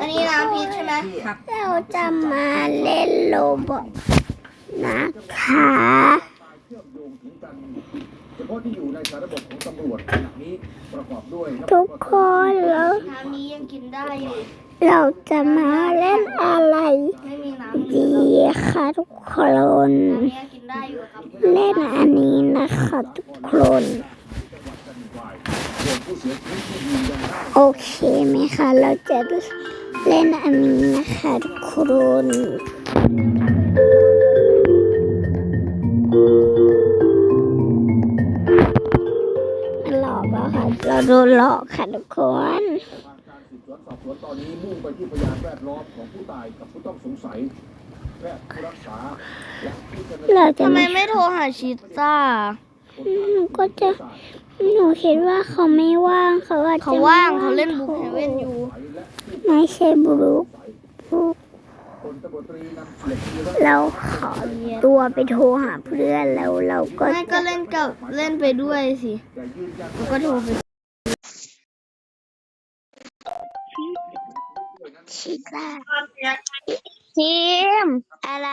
อันนี้น้ำพีชใช่ไหมครับเราจะมาเล่นโลบอกนะคะเชื่อมโยงถึงกันเฉพาะที่อยู่ในสารระบบของตำรวจขณะนี้ประกอบด้วยทุกคนแล้วน้ำนี้ยังกินได้อยู่เราจะมาเล่นอะไรไม่มีน้ำเหลืดีอคะทุกคนน้ำนี้ยังกินได้อยู่ครับเล่นอันนี้นะคะทุกคน โอเคไหมคะ เราจะเล่นอันนี้นะคะทุกคนหลอกแล้วค่ะ เราโดนหลอกค่ะทุกคนการสืบสวนสอบสวนตอนนี้มุ่งไปที่พยานแวดล้อมของผู้ตายกับผู้ต้องสงสัยแพทย์ผู้รักษาและผู้เจ้าหน้าที่เราจะทำไมไม่ไม่โทรหาชิต้าหนูก็จะ หนูคิดว่าเขาไม่ว่างเขาอาจจะเขาว่างไม่เขาเล่นบุกเฮเว่นอยู่ ไม่ใช่บลูบลูพลตำรวจตรีนำเกียรติธีระเราขอตัวไปโทรหาเพื่อนแล้วเราก็ไม่ก็เล่นกับเล่นไปด้วยสิแต่ยืนยันแล้วก็โทรไปชิต้าทีมอะไร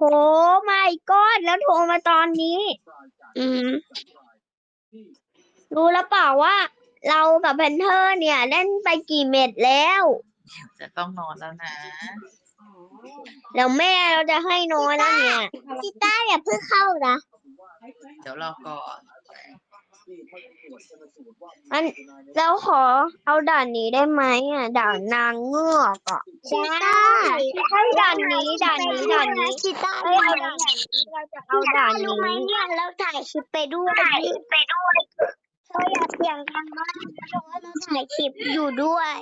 โหไม่ก้อนแล้วโทรมาตอนนี้ อืมรู้แล้วเปล่าว่า เรากับแพนเทอร์เนี่ยเล่นไปกี่เม็ดแล้ว จะต้องนอนแล้วนะ แล้วแม่เราจะให้นอนแล้วเนี่ยชิต้าอย่าเพิ่งเข้านะ เดี๋ยวรอก่อน อันเราขอเอาด่านนี้ได้ไหมอะด่านนางเงือกอะชิต้าให้ด่านนี้ด่านนี้ด่านนี้ชิต้าเอ้ยเอาด่านนี้เราจะเอาด่านรู้นี้ไหมเนี่ยเราถ่ายคลิปไปด้วยถ่ายไปด้วยเราอย่าเสียงดังมากเพราะว่าเราถ่ายคลิปอยู่ด้วย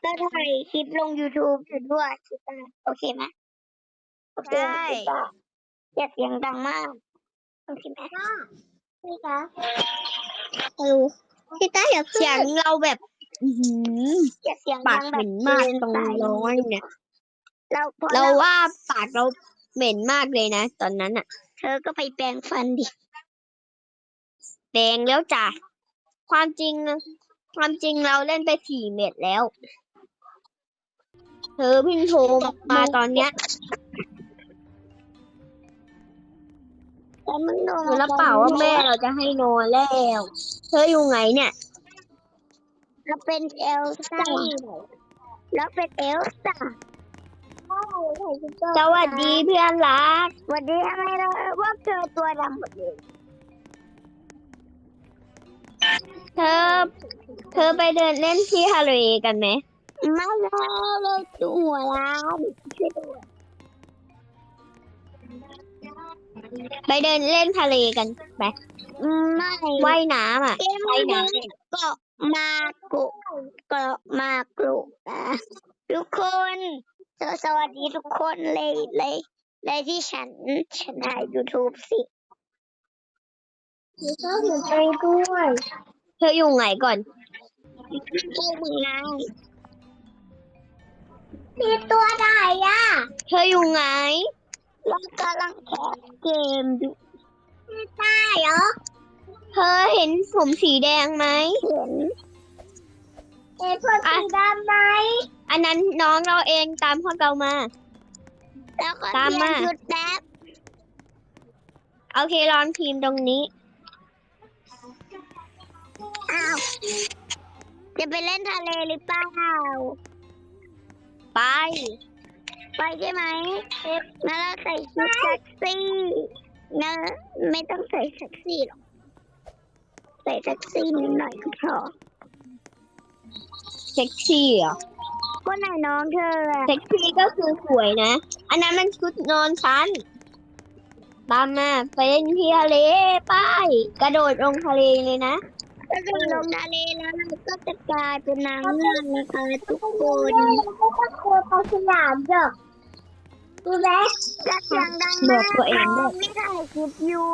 เราถ่ายคลิปลง YouTube อยู่ด้วยชิต้าโอเคไหมโอเคไหมชิต้าอย่าเสียงดังมาก โอเคไหมพี่คะฮัลโหลพี่ต้าอย่าเพิ่เสียงเราแบบอื้อหืออย่าเสียงปาดักงเหแบบม็นมากตรงร้อยเนี่ย เราพอเราเราว่าปากเราเหม็นมากเลยนะ ตอนนั้นอะเธอก็ไปแปรงฟันดิ แดงแล้วจ้ะความจริงนะความจริงเราเล่นไปสี่เม็ดแล้ว เธอเพิ่งโทรมาตอนเนี้ย แต่มึงโดนรู้แล้วเปล่าว่าแม่เราจะให้นอนแล้ว เธออยู่ไงเนี่ย เราเป็นเอลซ่าแล้วเป็นเอลซ่าสวัสดีเพื่อนรักสวัสดีทำไมเราพวกเธอตัวดำหมดเลยเธอ เธอไปเดินเล่นที่ทะเลกันไหมไม่แล้วเราดูหัวร้านช่วยด้วย ไปเดินเล่นทะเลกันไปไม่ว่ายน้ำอะเกมว่ายน้เกาะมากุเกาะมากุนะทุกคนสสวัสดีทุกคนเลยเลยเลยที่ฉันฉันถ่าย YouTube สิำไปด้วยเธออยู่ไหนก่อนพวกมึงนะมีตัวไหนอะเธออยู่ไหน เรากำลังแคสเกมอยู่ได้เหรอ เธอเห็นผมสีแดงไหมเห็นเห็นพวกสีดำไหมอันนั้นน้องเราเองตามพวกเรามา แล้วก็ตามเปลี่ยมานชุดแป๊บโอเคลองทีมตรงนี้ อ้าวจะไปเล่นทะเลหรือเปล่า ไป ไปใช่ไหมงั้นเราใส่ชุดแท็กซี่งั้นไม่ต้องใส่แท็กซี่หรอก ใส่แท็กซี่นิดหน่อยก็พอเซ็กซี่เหรอก็ไหนน้องเธออะเซ็กซี่ก็คือสวยนะ อันนั้นมันชุดนอนฉันตามมาไปเล่นที่ทะเลไปกระโดดลงทะเลเลยนะถ้าเราลงทะเลแล้วเราก็จะกลายเป็นนางเงือกนะคะทุกคนไม่ต้องกลัวปลาฉลามหรอก ดูแลจะเสียงดังบมาอกกตัวเองด้วย ไม่ถ่ายคลิปอยู่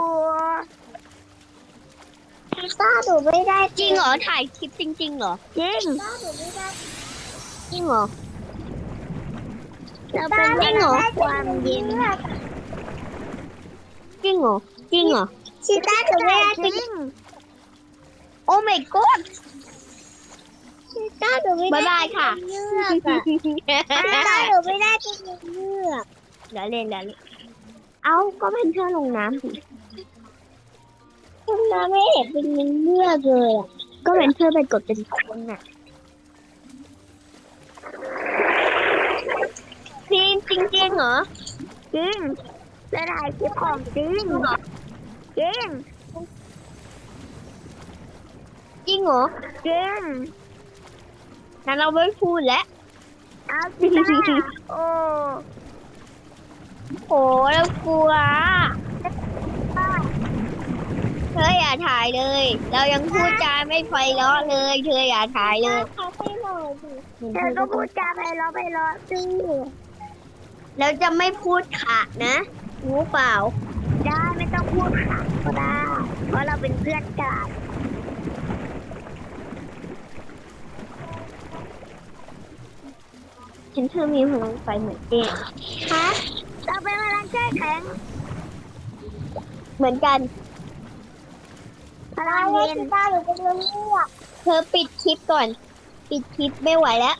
ต้าดูไม่ได้จริงเหรอถ่ายคลิปจริงๆเหรอจริงจริงเหรอเราเป็นจริงเหรอความเย็นจริงเหรอจริงเหรอชิต้าถูกไม่ได้จริงโอ้ my god หนูไม่บ๊ายได้บายค่ะ เลือกอะตาหนูไม่ได้เป็นเลือก เดี๋ยวเล่นเดี๋ยวเล่นเอ้าก็มันเชื่อลงน้ำสิคุณตาไม่เห็นเป็นเลือกเลยอะก็มันเชื่อไปกดเป็นคนน่ะจริงจริงจริงเหรอจริงจะถ่ายคลิปของจริงจริงจริงเหรอจริงงั้นเราไม่พูดแล้วเอาสิจ้าโอ้ โหเรากลัวเธออย่าถ่ายเลย เรายังพูดจาไม่ไฟเราะเลย เธออย่าถ่ายเลยเขาไปหน่อยดิเธอก็พูดจาไปล้อไปล้อสิแล้วจะไม่พูดขะนะรู้เปล่า ได้ไม่ต้องพูดค่ะก็ได้เพราะเราเป็นเพื่อนกันฉันเธอมีพลังไฟเหมือนเจ๊ฮะ เราเป็นพลังแช่แข็งเหมือนกันพลังเย็นตาหนูเป็นเลือกเธอปิดคลิปก่อน ปิดคลิปไม่ไหวแล้ว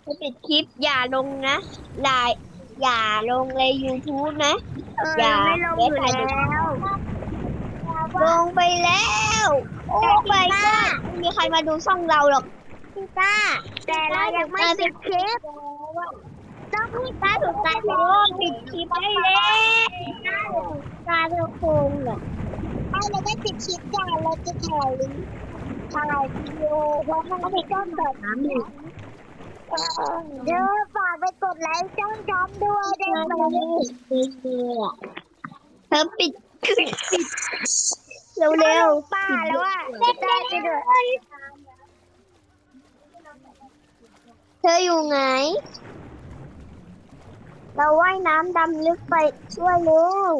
เธอปิดคลิปอย่าลงนะไลน์อย่าลงใน YouTube นะ เอออย่าไม่ลงอยู่แล้วลงไปแล้ว โอ้ไปก็ไม่มีใครมาดูช่องเราหรอกพี่ต้าแต่เรายังไม่ปิดคลิป ต้องพี่ต้าถูกใจโอ้ปิดคลิปได้แล้วตาเราโคงเหรอถ้าเราได้ปิดคลิปจ้าเราจะถ่ายถ่ายวิดีโอเพราะมันไม่ต้องแบบนั้นเดี๋ยวฝากไปกดไลค์ช่องจอมด้วยได้ไหมเธอปิดปิดเร็วเร็วป้าแล้วว่าได้ไปด้วยเธออยู่ไหน เราว่ายน้ำดำลึกไปช่วยเร็ว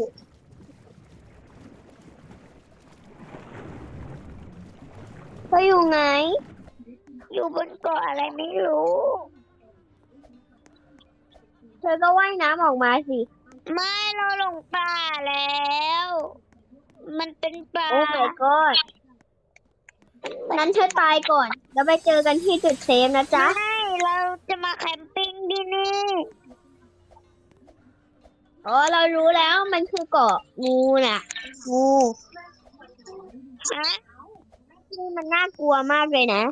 เธออยู่ไหน อยู่บนเกาะอะไรไม่รู้ เธอก็ว่ายน้ำออกมาสิ ไม่เราหลงป่าแล้ว มันเป็นป่า โอ้ my god นั้นเธอตายก่อน แล้วไปเจอกันที่จุดเซฟนะจ๊ะ ไม่ เราจะมาแคมปิ้งที่นี่ อ๋อเรารู้แล้วมันคือเกาะงูน่ะงูฮะนี่มันน่ากลัวมากเลยนะ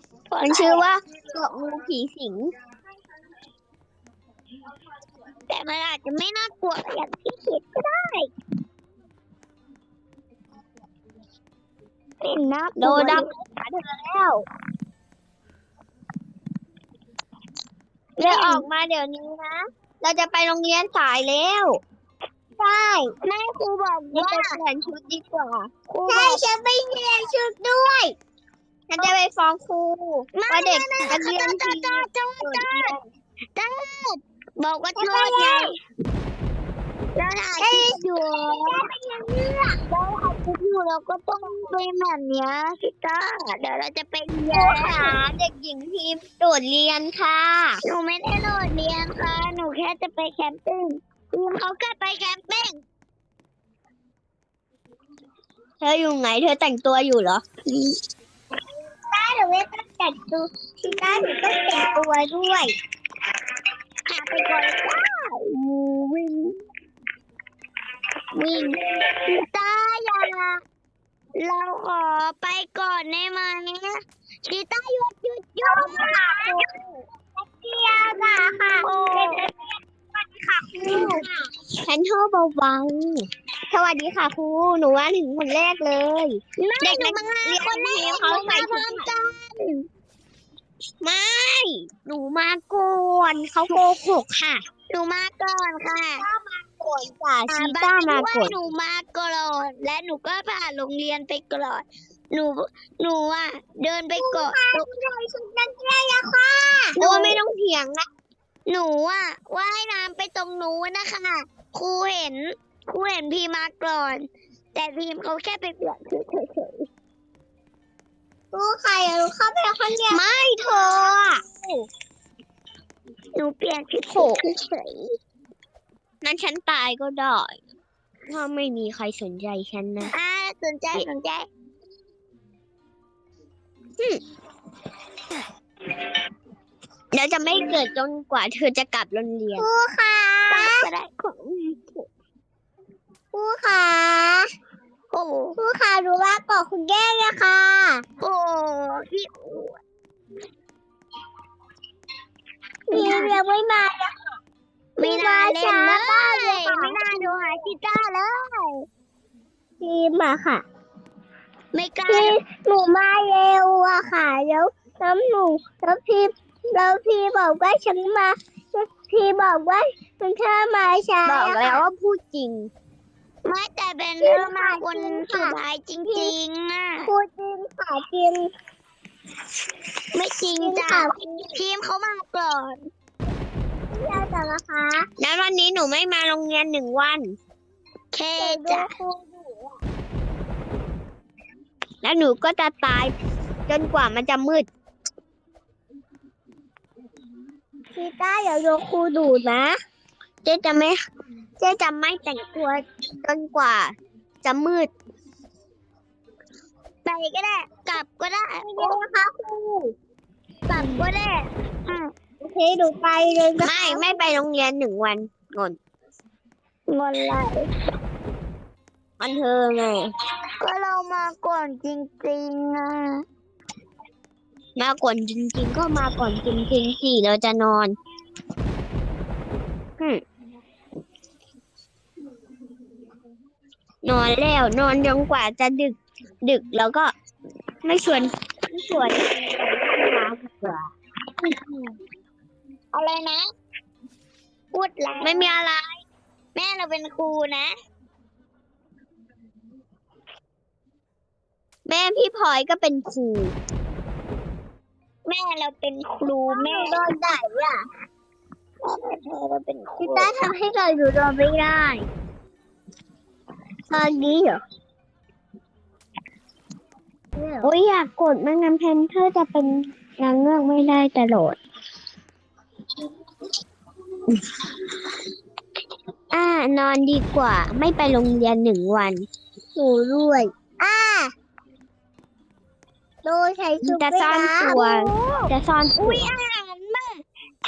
มันชื่อว่าเกาะงูผีสิง แต่มันอาจจะไม่น่ากลัวอย่างที่คิดก็ได้เป็นน่ากโดลัวดำหาเธอแล้วเรือออกมาเดี๋ยวนี้นะ เราจะไปโรงเรียนสายแล้ว ใช่แม่ครูบอกนี่ว่าไปเปลี่ยนชุดดีกว่าครูบใช่อกฉันไปเปลี่ยนชุดด้วยฉันจะไปฟ้องครูว่าเด็กนักเรียนจ้าทีจ้าจ้าโดดจ้าเรียนจ้าบอกว่าโทษไงแล้วถ่ายคลิปอยู่แล้วถ่ายคลิปอยู่เราก็ต้องเป็นแบบเนี้ยสิจ้าเดี๋ยวเราจะไปเรียครูนขาเด็กหญิงทีมโดดเรียนค่ะ หนูไม่ได้โดดเรียนค่ะ หนูแค่จะไปแคมปิ้ง ทีมเขาก็ไปแคมปิ้ง เธออยู่ไหน เธอแต่งตัวอยู่เหรอต้าหนูไม่ต้องแต่งตัวทีต้าหนูต้องแต่งตัวด้วยหาไปก่อนจ้าวิ่งวิ่งทีต้าอย่าเราขอไปก่อนได้ไหมทีต้าหยุดหยุดหยุดค่ะเดียวค่ะ ค่ะโอ้ฉันโทรเบาๆสวัสดีค่ะครู หนูว่าถึงคนแรกเลย เด็กหนูมาคนแรกเขาใส่พชุร้อดมกันไม่ หนูมาก่อนเขาโกหกค่ะ หนูมาก่อนค่ะก่อนจ้ะชีบ้าต้านมาด้วก่อยนหนูมาก่อนและหนูก็ผ่านโรงเรียนไปก่อนหนูหนูอะเดินไปก่อนชุดนักเรียนอะค่ะโอ้ไม่ต้องเถียงนะ หนูอะว่ายน้ำไปตรงนู้นนะคะครูเห็นครูเห็นพีมาก่อน แต่พีมเขาแค่ไปเปลี่ยนชุดเฉยรู้ใครอะรู้เข้าไปคนเดียวไม่เธออะๆหนูเปลี่ยนชุดโถเฉยนั้นฉันตายก็ได้ถ้าไม่มีใครสนใจฉันนะๆอ่าสนใจสนใจ แล้วจะไม่เกิดจนกว่าเธอจะกลับโรงเรียนครูค่ะก็ได้ครูค่ะโอ้ครูค่ะรู้ว่าปอกคุณแก้เลยค่ะ โอ้พี่พี่ยังไม่มาไม่น่าเล่นเลยช้ามากเลยค่ะไม่น่าดูหากีตาร์เลยพี่มาค่ะ ไม่กล้าพี่หนูมาเร็วอะค่ะ แล้วแล้วหนูแล้วพี่ แล้วพี่บอกว่าฉันมา พี่บอกว่าฉันเธอมาช้าบอกแล้วว่าพูดจริง ไม่แต่เป็นเรื่องมาคนสุดท้ายจริงๆอะพูดจริงค่ะจริง ไม่จริงจริงจ้ะค่ะทีมเขามาก่อนพี่เอาแต่ละคะแล้ววันนี้หนูไม่มาโรงเรียนหนึ่งวัน เคจ้ะแล้วหนูก็จะตายจนกว่ามันจะมืด พี่ต้าอย่าโดนครูดูดนะ เจ๊จะไม่ เจ๊จะไม่แต่งตัวจนกว่า จะมืด ไปก็ได้ กลับก็ได้โอ้ค่ะครูกลับก็ได้อืมโอเคหนูไปเลยไม่ไม่ไปโรงเรียนหนึ่งวันงอนงอนไหลมันเธอไงก็เรามาก่อนจริงๆอะ มาก่อนจริงๆ ก็มาก่อนจริงๆสิเราจะนอนอืมนอนแล้วนอนจนกว่าจะดึก ดึกแล้วก็ไม่ชวนไม่ชวนมาดีกว่าอะไรนะ พูดแล้วไม่มีอะไร แม่เราเป็นครูนะ แม่พี่พลอยก็เป็นครูแม่ เราเป็นครูแม่โดนด่าว่ะเธอเราเป็นครูพี่ต้าทำให้เราอยู่รอไม่ได้ตอนนี้เหรอโอ้ยอยากกดไม่งั้นเพนเธอร์จะเป็นนางเงือกไม่ได้ตลอดอ่านอนดีกว่า ไม่ไปโรงเรียนหนึ่งวันหนูด้วยอ่า โดนใช้ชุดจะซ่อนตัว จะซ่อนตัอุ้วยอาหารน่ะ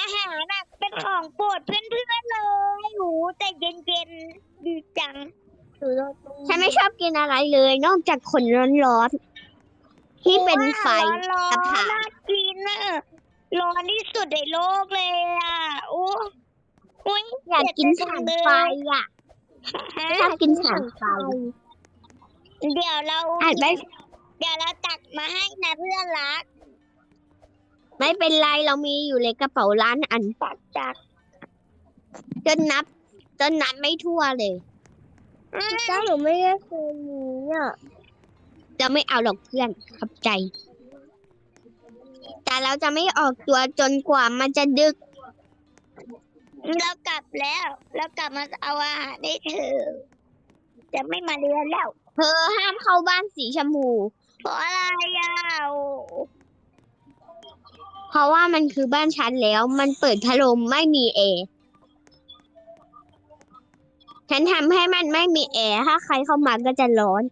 อาหารน่ะเป็นของโปรดเพื่อนๆเลยโหแต่เย็นๆดีจังฉันไม่ชอบกินอะไรเลย นอกจากขนร้อนๆที่เป็นไฟร้อนกระๆถางน่ากินน่ะร้อนที่สุดในโลกเลยอะโอ้อุ้ยอยากกินถ่านไฟอะชอบกินถ่านไฟเดี๋ยวเราอ่านไม่เดี๋ยวเราตักมาให้นะเพื่อนรัก ไม่เป็นไรเรามีอยู่ในกระเป๋าล้านอันตักจากจนนับจนนับไม่ทั่วเลยจ้าหนูไม่ได้เคยมีอะจะไม่เอาหรอกเพื่อนขับใจ แต่เราจะไม่ออกตัวจนกว่ามันจะดึก เรากลับแล้ว เรากลับมาเอาอาหารให้เธอ จะไม่มาเรียนแล้ว เธอห้ามเข้าบ้านสีชมพู เพราะอะไรอะโอ้เพราะว่ามันคือบ้านฉันแล้ว มันเปิดพัดลมไม่มีแอร์ฉันทำให้มันไม่มีแอร์ถ้าใครเข้ามาก็จะร้อน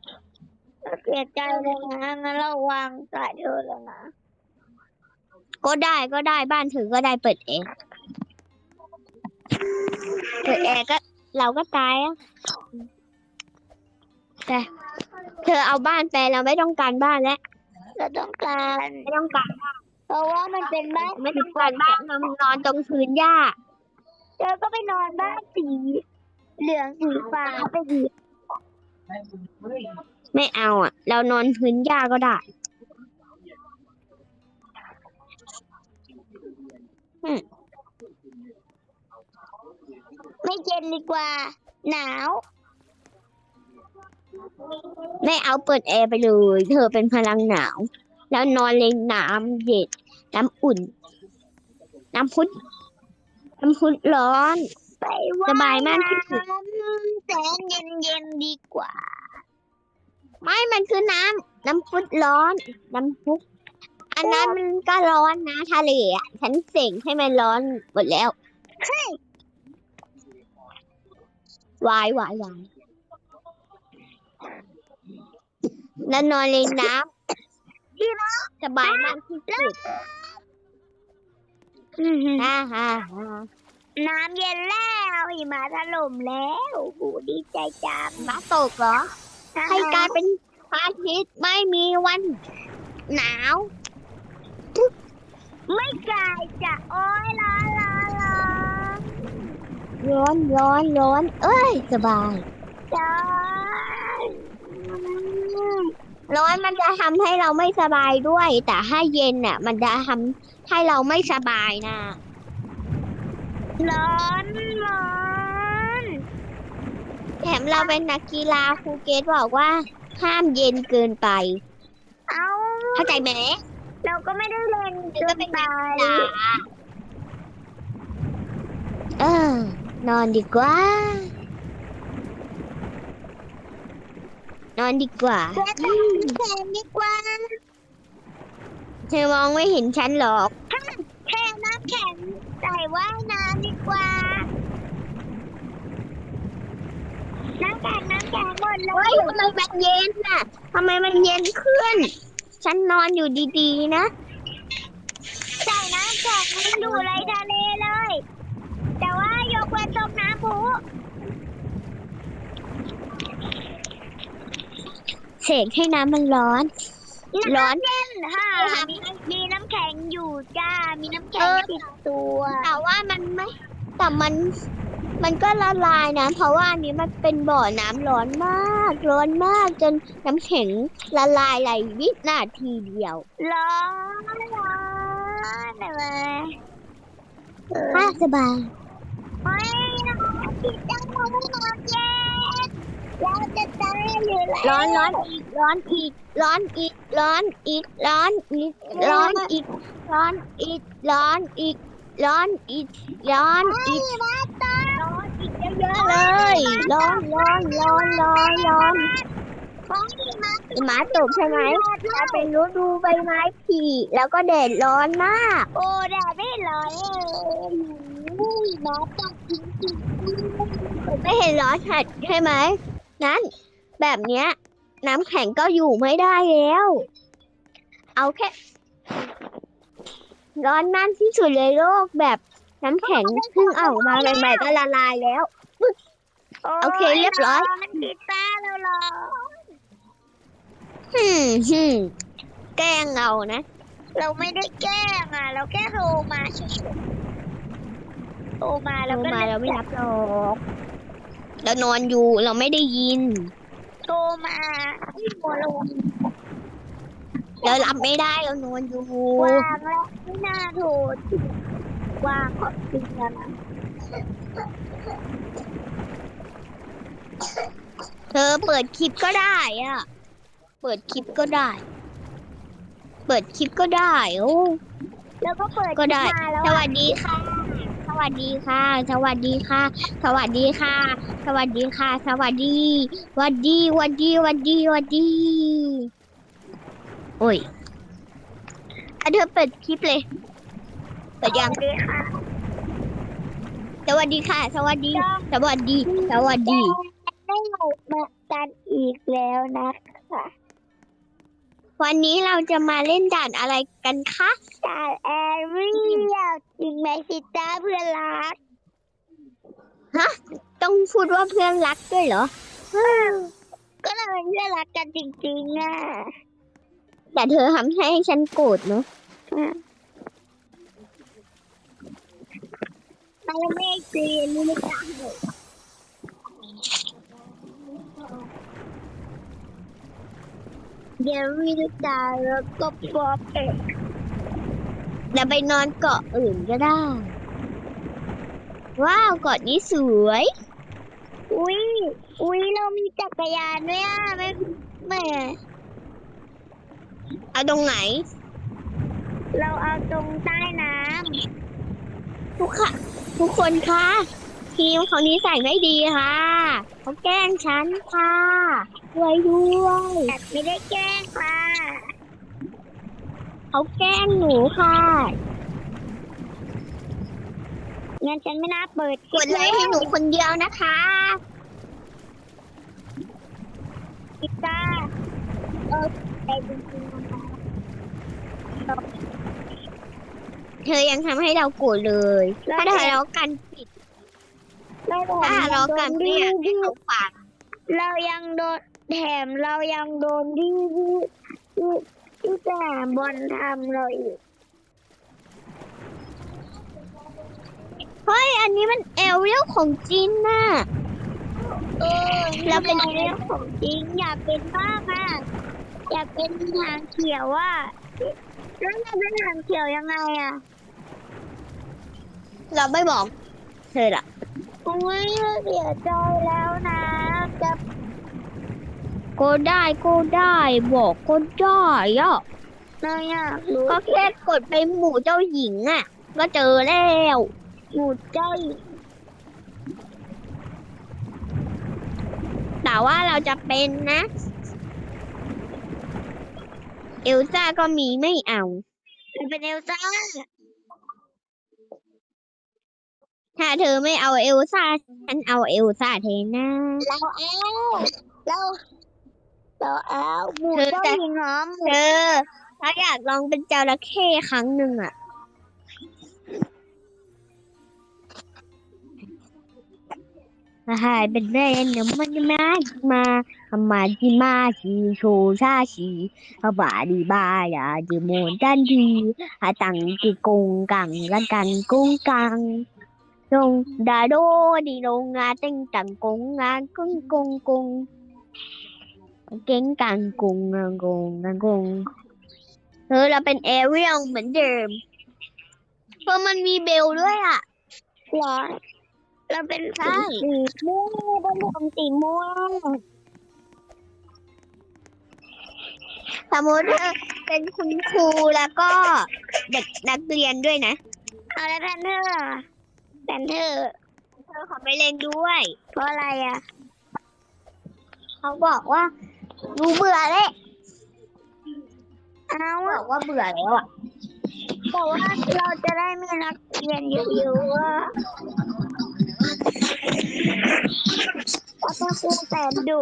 เสียใจเลยนะงั้นเราวางสายเธอแล้วนะก็ได้ก็ได้บ้านเธอก็ได้เปิดแอร์เปิดแอร์ก็เราก็ตายอะแต่ เธอเอาบ้านไปเราไม่ต้องการบ้านแล้วเราต้องการ ไม่ต้องการเพราะว่ามันเป็นบ้านไม่ต้องการบ้านเรานอนตรงพื้นหญ้าเธอก็ไปนอนบ้านสี เหลืองสีฟ้าไปดีไม่เอาอะ เรานอนพื้นหญ้าก็ได้ไม่เย็นดีกว่า หนาว ไม่เอาเปิดแอร์ไปเลย เธอเป็นพลังหนาว แล้วนอนในน้ำเย็นน้ำอุ่น น้ำพุดน้ำพุดร้อนไปสบายมากที่สุดน้ำแสนเย็นเย็นๆดีกว่า ไม่มันคือน้ำน้ำพุดร้อน น้ำพุอันนั้นมันก็ร้อนนะทะเลอะฉันเสกให้มันร้อนหมดแล้ววายวายวาย แล้วนอนในน้ำสบายมากที่สุดฮ่าฮ่าฮ่าน้ำเย็นแล้วหิมะถล่มแล้วโอ้โหดีใจจังมาตกเหรอ ให้กลายเป็นพระอาทิตย์ไม่มีวันหนาว ไม่กลายจะโอ้ยร้อนร้อนร้อนร้อนร้อนร้อน เอ้ย สบายร้อน ร้อนมันจะทำให้เราไม่สบายด้วย แต่ถ้าเย็นน่ะ มันจะทำให้เราไม่สบายนะ ร้อนร้อนแถมเราเป็นนักกีฬาครูเกตบอกว่า ห้ามเย็นเกินไป เอาเข้าใจไหมเราก็ไม่ได้เล่นหรือก็เป็นไปนักกีฬาเออ นอนดีกว่า นอนดีกว่าแค่แข่งแข่งดีกว่าเธอมองไม่เห็นฉันหรอกแค่น้ำแข็งใส่ว่ายน้ำดีกว่า น้ำแข็งน้ำแข็งหมดเลเฮ้ยทำไมมันเย็นน่ะทำไมมันเย็นขึ้น ฉันนอนอยู่ดีๆนะใส่น้ำแข็งมันอยู่ในทะเลเลย แต่ว่ายกเว้นตรงน้ำพุ เสกให้น้ำมันร้อน ร้อนำเย็นค่ะมีมีน้ำแข็งอยู่จ้า มีน้ำแข็งเออติดตัว แต่ว่ามันไม่แต่มันมันก็ละลายนะเพราะว่าอันนี้มันเป็นบ่อน้ำร้อนมาก ร้อนมากจนน้ำแข็งละลายไหลวินาทีเดียว ร้อนร้อนเลยเออถ้าสบายโอ้ยติดจังเลยนอนเย็น เราจะตายอยู่แล้วร้อนร้อนอีกร้อนอีกร้อนอีกร้อนอีกร้อนอีกร้อนอีกร้อนอีกร้อนอีกร้อนอีกร้อนอีกมาตายร้อนอีกเยอะๆเลยร้อนร้อนร้อนร้อนร้อนของที่มาหมาตกใช่ไหมจะเป็นฤดูใบไม้ผลิแล้วก็แดดร้อนมาก โอ้แดดไม่ร้อนเลยอุ้ยมาตกจริงๆไม่เห็นร้อนหัดใช่ไหม นั้น แบบเนี้ย น้ำแข็งก็อยู่ไม่ได้แล้ว เอาแค่ ร้อนมากที่สุดในโลกแบบน้ำแข็งเพิ่งออกมาใหม่ๆก็ละลายแล้ว โอเคเรียบร้อยติดตาแล้วเหรอฮึมฮึมแกล้งเรานะ เราไม่ได้แกล้งอะ เราแค่โทรมาเฉยๆโทรมาแล้วเราก็มาเราไม่รับหรอก เรานอนอยู่เราไม่ได้ยิน โทรมาที่โมลงเรารับไม่ได้เรานอนอยู่วางแล้วไม่น่าโทรวางขอบคุณนะเธอเปิดคลิปก็ได้อะเปิดคลิปก็ได้ เปิดคลิปก็ได้โอ้แล้วก็เปิดก็ได้ มาแล้วสอะ วัสดีค่ะส วัสดีค่ะ สวัสดีค่ะ สวัสดีค่ะ สวัสดีค่ะ สวัสดีสวัสดีสวัสดีสวัสดีสวัสดีโอ้ยอะเธอเปิดคลิปเลย เปิดยังสวัสดีค่ะ สวัสดีค่ะ สวัสดี สวัสดี สวัสดี ได้มากันอีกแล้วนะคะ วันนี้เราจะมาเล่นด่านอะไรกันคะจากแอรียลจริงไหมสิจ้าเพื่อนรักต้องพูดว่าเพื่อนรักด้วยเหรอ ก็เราเป็นเพื่อนรักกันจริงๆอะ แต่เธอทำให้ฉันโกรธเนอะมันไม่เกลียนไม่จ้า เดี๋ยววิลจาแล้วก็ปอบเอกเดี๋ยวไปนอนเกาะอื่นก็ได้ ว้าวเกาะนี้สวย อุ้ยอุ้ยเรามีจักรยานด้วยอะไม่ไม่เอาตรงไหน เราเอาตรงใต้น้ทุกค่ะ ทุกคนคะ ทีมของนี้ใส่ไม่ดีค่ะเขาแกล้งฉันค่ะช่วยด้วยำแต่ไม่ได้แกล้งค่ะเขาแกล้งหนูค่ะงั้นฉันไม่น่าเปิดกดไลค์ให้หนูคนเดียวนะคะกีตาร์เออใจจริงๆนะคะเธอยังทำให้เราโกรธเลย ถ้าทะเลาะกันปิด เราแถถ้ามทะเลาะกันโดไม่อยากให้ที่เขาฟังเรายังโดนแถมเรายังโดนที่ที่ที่ที่สนามบอลทำเราอีกเฮ้ยอันนี้มันเอลเรียลของจีนน่ะเออแล้วเป็นเรื่องของจริงอยากเป็นมากอะอยากเป็นทางเขียวอะแล้วจะเป็นทางเขียวยังไงอะ เราไม่บอกเธอละ อุ้ยเสียใจแล้วนะจะก็ได้ก็ได้บอกก็ได้อะเราอยากรู้ก็แค่กดไปหมู่เจ้าหญิงอะ ก็เจอแล้วหมูใจแต่ว่าเราจะเป็นนะ เอลซ่าก็มีไม่เอามันเป็นเอลซ่า ถ้าเธอไม่เอาเอลซ่าฉันเอาเอลซ่าแทนนะเราเอาเราเราเอาหมูเธอเจ้าจะหญิงหอมเธอถ้าอยากลองเป็นจระเข้ครั้งหนึ่งอะหายเป็นแม่น้ำมันมามาขมาที่มาชีโชชาชีขบาดีบายาจิโมนดันทีอาตังกิกงกังกันกันกุ้งกัง ดงดาโดดีโดงาเต็งตังกงงากุ้งกงกงเก่งกังกุงงางงงางงเธอเราเป็นเอเรียลเหมือนเดิม เพราะมันมีเบลด้วยอะเหรอเราเป็นใช่สีม่วงเป็นผมสีม่วงสมมติเธอเป็นคุณครูแล้วก็เด็กนักเรียนด้วยนะ เอาแล้วแพนเทอร์ อะแพนเทอร์เธอขอไปเล่นด้วย เพราะอะไรอะ เขาบอกว่ารู้เบื่อแล้วเอาบอะอกว่าเบื่อแล้วอะแต่ว่าเราจะได้มีนักเรียนเยอะๆอะเพราะเป็นครูแสนดุ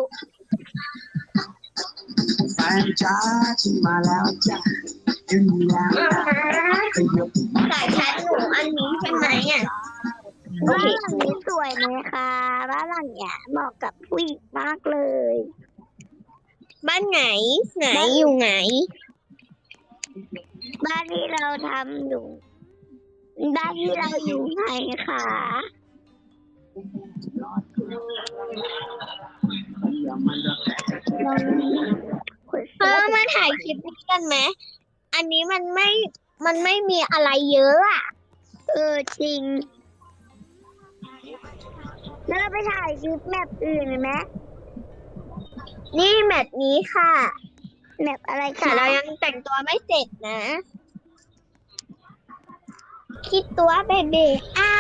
แฟนจ้าที่มาแล้วจ้ะถึงแล้วขยบสายชาร์จหนูอันนี้ใช่ไหมอะ บ้านหลังนี้สวยไหมคะบ้านหลังเนี้ยเหมาะกับผู้หญิงมากเลย บ้านไหน ไหนอยู่ไหน บ้านที่เราทำอยู่ บ้านที่เราอยู่ไงคะเออมาถ่ายคลิปนี้กันไหมอันนี้มันไม่ มันไม่มีอะไรเยอะอะ เออจริง แล้วเราไปถ่ายคลิปแบบอื่นไหมนี่แมทนี้ค่ะแบบอะไรแต่คะเรายังแต่งตัวไม่เสร็จนะ คิดตัวเบเบอ่า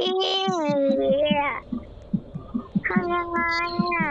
อีทำยังไงอะ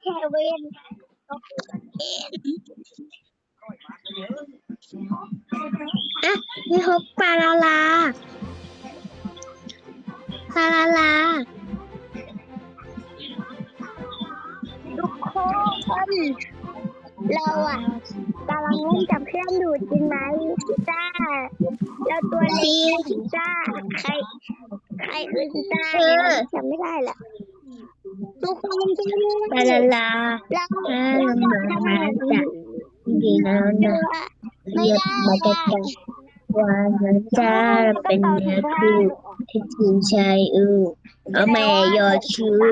แค่เว้นอะนี่ฮกปลาลาลาปลาลาลาทุกคนเราอะกำลังเล่นกับเพื่อนอยู่จริงไหมกีตาร์แล้วตัวเล็กกีตาร์ใครใครคือกีตาร์เนี่ยจำไม่ได้ละ ทุกคนจะรู้ลาลาลาเราอ่าเรามาทำมาอะไรจากดีนะเจนะอไม่เรียบได้มาจากกันวันนั้นจ้าเป็นเนื้อคู่ที่ทีมชายอือเอาแม่ยอดชื่อ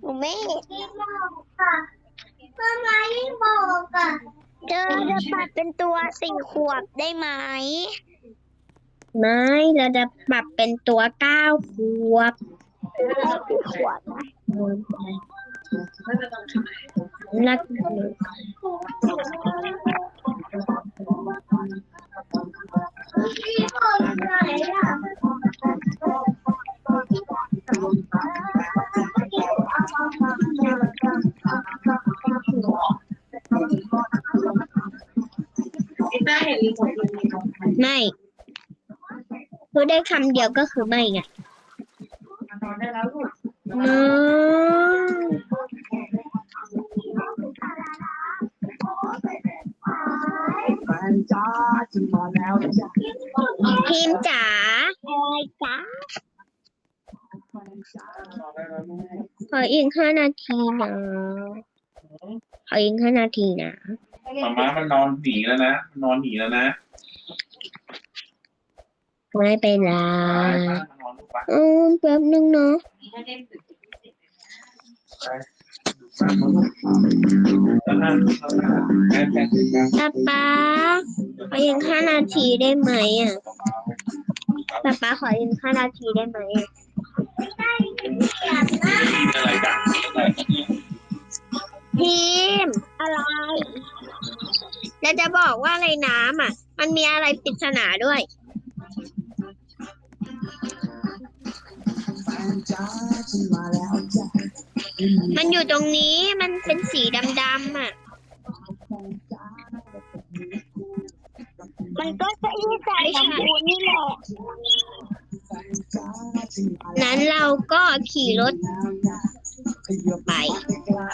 หนูไม่ทำไมบอกอะเจอจะปัดเป็นตัวสี่ขวบได้ไหม ไม่ เราจะปรับเป็นตัวเก้าขวบ สี่ขวบนะนักไม่พูดได้คำเดียวก็คือไม่ไง องแฟนจ้าจะมาแล้วจ้ะพิมพ์จ๋าอะไรจ๊ะขออีกห้านาทีนะขออีกห้านาทีนะหมาม้ามันนอนหนีแล้วนะมันนอนหนีแล้วนะไม่เป็นไรมันนอนลูกปะอืมแป๊บนึงเนาะแล้วนั่งแล้วนั่งแม่แม่แม่ ป๊าป๊าขออีกห้านาทีได้ไหมอะป๊าป๊าขออีกห้านาทีได้ไหมอะอะไรกันทีมอะไรแล้วจะบอกว่าอะไรน้ำอะ มันมีอะไรปริศนาด้วยแฟนจ้าจะมาแล้วจ้ะ มันอยู่ตรงนี้ มันเป็นสีดำๆอะ มันก็จะอีใส่ของคุณนี่แหละจ้าจะมานั้นเราก็ขี่รถแล้วนะขยับไปใกล้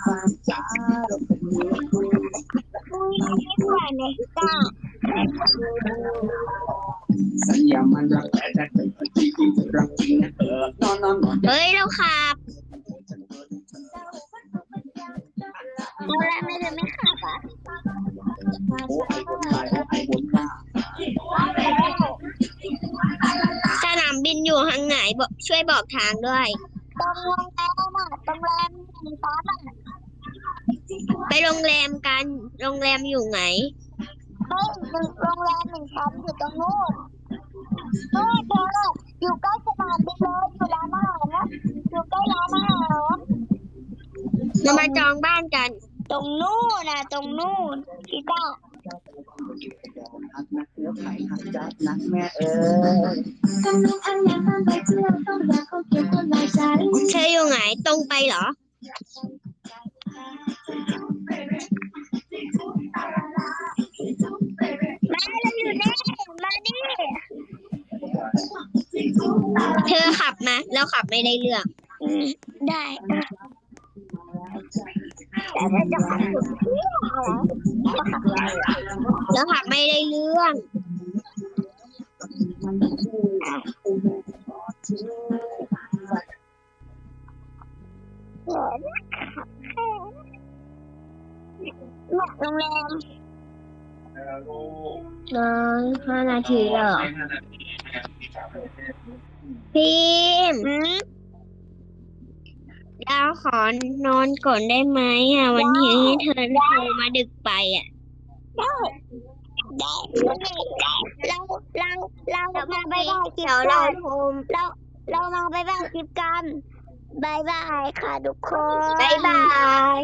แฟนจ้าเราเป็นเนื้อคู่คุยไม่ไหวในกีตาร์สัญญามันรักแต่แต่จริงๆรักจริงนะเออนอนนอนนอนเฮ้ย เราขับ อะไรไม่เลยไม่ขับอะโอ้ไอ้บนตายโอ้ไอ้บนตายสนามบินอยู่ทางไหนบอกช่วยบอกทางด้วย ตรงโรงแรมอะตรงแรมหนึ่งฟ้าอะไปโรงแรมกันโรงแรมอยู่ไหนเฮ้ยหนึ่งโรงแรมหนึ่งชั้นอยู่ตรงนู้นนู้นเธออยู่ใกล้สนามบินเลยอยู่ร้านอาหารนะอยู่ใกล้ร้านอาหารเรามาจองบ้านกัน ตรงนู้นนะตรงนู้นกีตาร์หักนักเนื้อไข่หักจัดนักแม่เอ้ยเธออยู่ไหนตรงไปเหรอ มาเราอยู่นี่มานี่เธอขับมา แล้วขับไม่ได้เรื่องอืมได้อะแต่ถ้า จะขับอยู่ที่อะไรแล้วขับไม่ได้เรื่องเออขับแค่เนี่ยโรงแรมแล้วลูกน้องห้านาทีแล้วเหรอไม่ห้านาทีแม่มีสามนาทีพิมพ์อืม ดาวขอนอนก่อนได้ไหมอะ วันนี้เธอโทรมาดึกไปอะได้ได้เราเราเราเรามาไปบ้านคลิปเดี๋ยวเราโทรเราเรามาไปบ้านคลิปกันบายบายค่ะทุกคนบายบาย